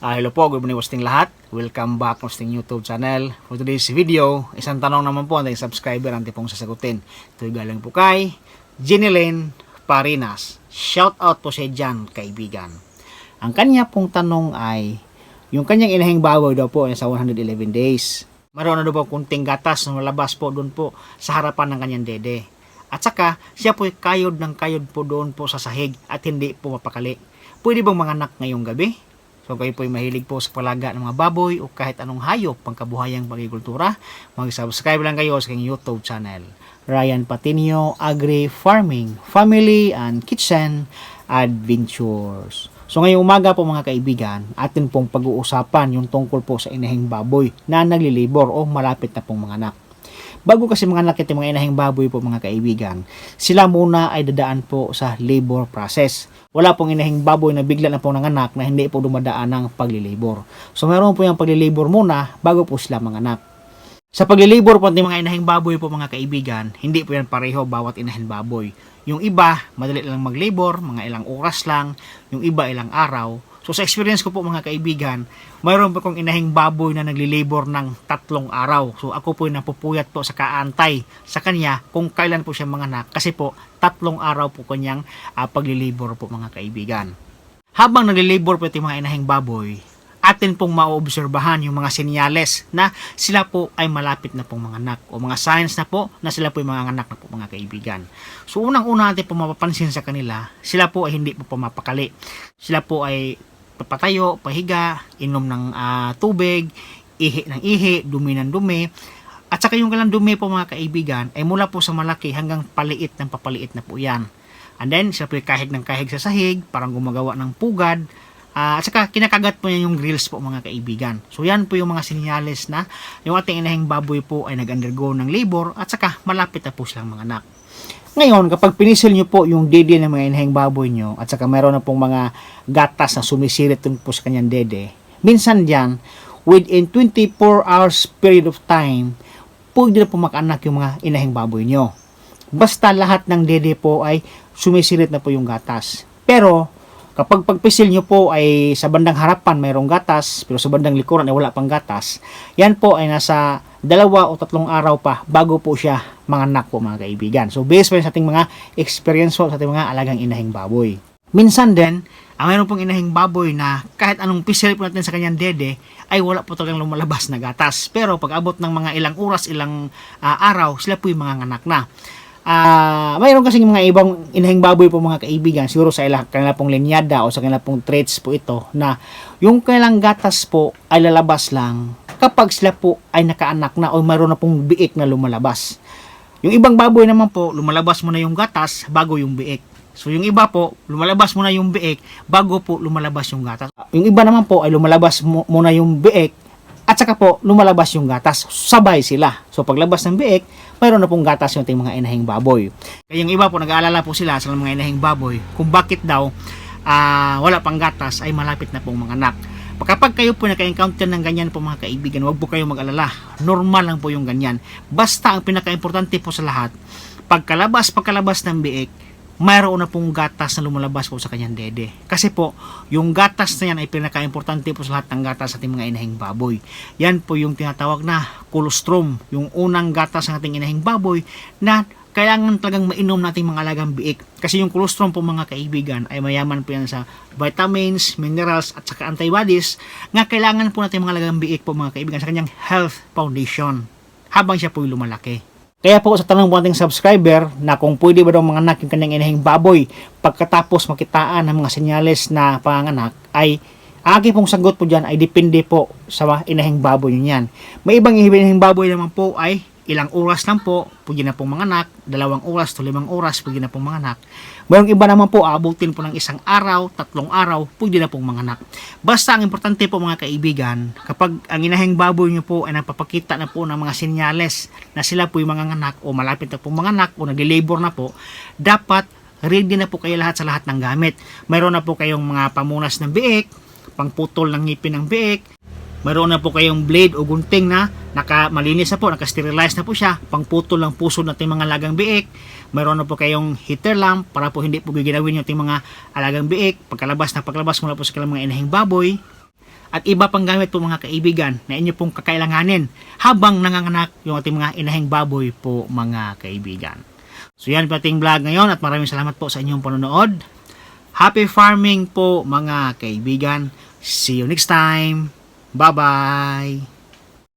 Ah, hello po, good morning wasting lahat. Welcome back sa ating YouTube channel. For today's video, isang tanong naman po ang subscriber ang tipong sasagutin. Ito galing po kay Jeneline Parinas. Shout out po sa dyan, kaibigan. Ang kanya pong tanong ay, yung kanyang inahing baboy daw po sa 111 days. Maroon na daw po kunting gatas na malabas po doon po sa harapan ng kanyang dede. At saka, siya po kayod ng kayod po doon po sa sahig at hindi po mapakali. Pwede bang manganak ngayong gabi? So kayo po ay mahilig po sa palaga ng mga baboy o kahit anong hayop pangkabuhayang pagkikultura, mag-subscribe lang kayo sa aking YouTube channel. Ryan Patinio Agri Farming, Family and Kitchen Adventures. So ngayong umaga po mga kaibigan, atin pong pag-uusapan yung tungkol po sa inahing baboy na naglilibor o malapit na pong mga anak. Bago kasi mga anak mga inahing baboy po mga kaibigan, sila muna ay dadaan po sa labor process. Wala pong inahing baboy na bigla na pong nanganak na hindi po dumadaan ng paglilibor. So meron po yung paglilibor muna bago po sila manganak. Sa paglilibor po ng mga inahing baboy po mga kaibigan, hindi po yan pareho bawat inahing baboy. Yung iba, madali lang maglibor, mga ilang oras lang, yung iba ilang araw. So sa experience ko po mga kaibigan, mayroon po kong inahing baboy na naglilibor ng tatlong araw. So ako po napupuyat po sa kaantay sa kanya kung kailan po siya manganak kasi po tatlong araw po kanyang uh, paglilibor po mga kaibigan. Habang naglilibor po itong mga inahing baboy, atin pong maoobserbahan yung mga senyales na sila po ay malapit na pong mga anak o mga signs na po na sila po ay mga anak na po mga kaibigan. So unang-una natin po mapapansin sa kanila, sila po ay hindi po pumapakali. Sila po ay papatayo, pahiga, inom ng ah, tubig, ihi ng ihi, dumi ng dumi. At saka yung kalang dumi po mga kaibigan ay mula po sa malaki hanggang paliit ng papaliit na po yan. And then, sila po kahig ng kahig sa sahig, parang gumagawa ng pugad, Ah, at saka kinakagat po niya yung grills po mga kaibigan. So yan po yung mga sinyales na yung ating inahing baboy po ay nag-undergo ng labor at saka malapit na po silang mga anak. Ngayon, kapag pinisil nyo po yung dede ng mga inahing baboy nyo at saka meron na pong mga gatas na sumisirit po sa kanyang dede, minsan dyan, within 24 hours period of time, pwede na po makaanak yung mga inahing baboy nyo. Basta lahat ng dede po ay sumisirit na po yung gatas. Pero, Kapag pagpisil nyo po ay sa bandang harapan mayroong gatas, pero sa bandang likuran ay wala pang gatas, yan po ay nasa dalawa o tatlong araw pa bago po siya manganak po mga kaibigan. So based pa sa ating mga experience po sa ating mga alagang inahing baboy. Minsan din, ang mayroon pong inahing baboy na kahit anong pisil po natin sa kanyang dede, ay wala po talagang lumalabas na gatas. Pero pag abot ng mga ilang oras, ilang ah, araw, sila po yung mga anak na. Ah, mayroon kasi mga ibang inahing baboy po mga kaibigan, siguro sa ilang kanila pong linyada o sa kanila pong traits po ito na yung kailang gatas po ay lalabas lang kapag sila po ay nakaanak na o mayroon na pong biik na lumalabas. Yung ibang baboy naman po, lumalabas muna yung gatas bago yung biik. So yung iba po, lumalabas muna yung biik bago po lumalabas yung gatas. Yung iba naman po ay lumalabas mu- muna yung biik at saka po lumalabas yung gatas. Sabay sila. So paglabas ng biik, mayroon na pong gatas yung ating mga inahing baboy. Kaya yung iba po nag-aalala po sila sa mga inahing baboy kung bakit daw ah, wala pang gatas ay malapit na pong mga anak. Kapag kayo po naka-encounter ng ganyan po mga kaibigan, huwag po kayo mag-alala. Normal lang po yung ganyan. Basta ang pinaka-importante po sa lahat, pagkalabas, pagkalabas ng biik, mayroon na pong gatas na lumalabas po sa kanyang dede. Kasi po, yung gatas na yan ay pinaka-importante po sa lahat ng gatas sa ating mga inahing baboy. Yan po yung tinatawag na colostrum, yung unang gatas ng ating inahing baboy na kailangan talagang mainom nating mga alagang biik. Kasi yung colostrum po mga kaibigan ay mayaman po yan sa vitamins, minerals at saka antibodies nga kailangan po natin mga alagang biik po mga kaibigan sa kanyang health foundation habang siya po lumalaki. Kaya po sa tanong po ating subscriber na kung pwede ba daw mga anak yung kanyang inahing baboy pagkatapos makitaan ng mga senyales na panganak ay aking pong sagot po dyan ay depende po sa inahing baboy nyo yan. May ibang inahing baboy naman po ay ilang oras lang po, pwede na pong mga anak, dalawang oras to limang oras, pwede na pong mga anak. Mayroong iba naman po, abutin po ng isang araw, tatlong araw, pwede na pong mga anak. Basta ang importante po mga kaibigan, kapag ang inahing baboy nyo po ay napapakita na po ng mga senyales na sila po yung mga anak o malapit na po mga anak o nagli-labor na po, dapat ready na po kayo lahat sa lahat ng gamit. Mayroon na po kayong mga pamunas ng biik, pangputol ng ngipin ng biik, mayroon na po kayong blade o gunting na nakamalinis na po, nakasterilize na po siya, pangputol ng puso ng ating mga alagang biik. Mayroon na po kayong heater lamp para po hindi po giginawin yung ating mga alagang biik, pagkalabas na pagkalabas mula po sa kanilang mga inahing baboy. At iba pang gamit po mga kaibigan na inyo pong kakailanganin habang nanganganak yung ating mga inahing baboy po mga kaibigan. So yan po ating vlog ngayon at maraming salamat po sa inyong panonood. Happy farming po mga kaibigan. See you next time. Bye-bye!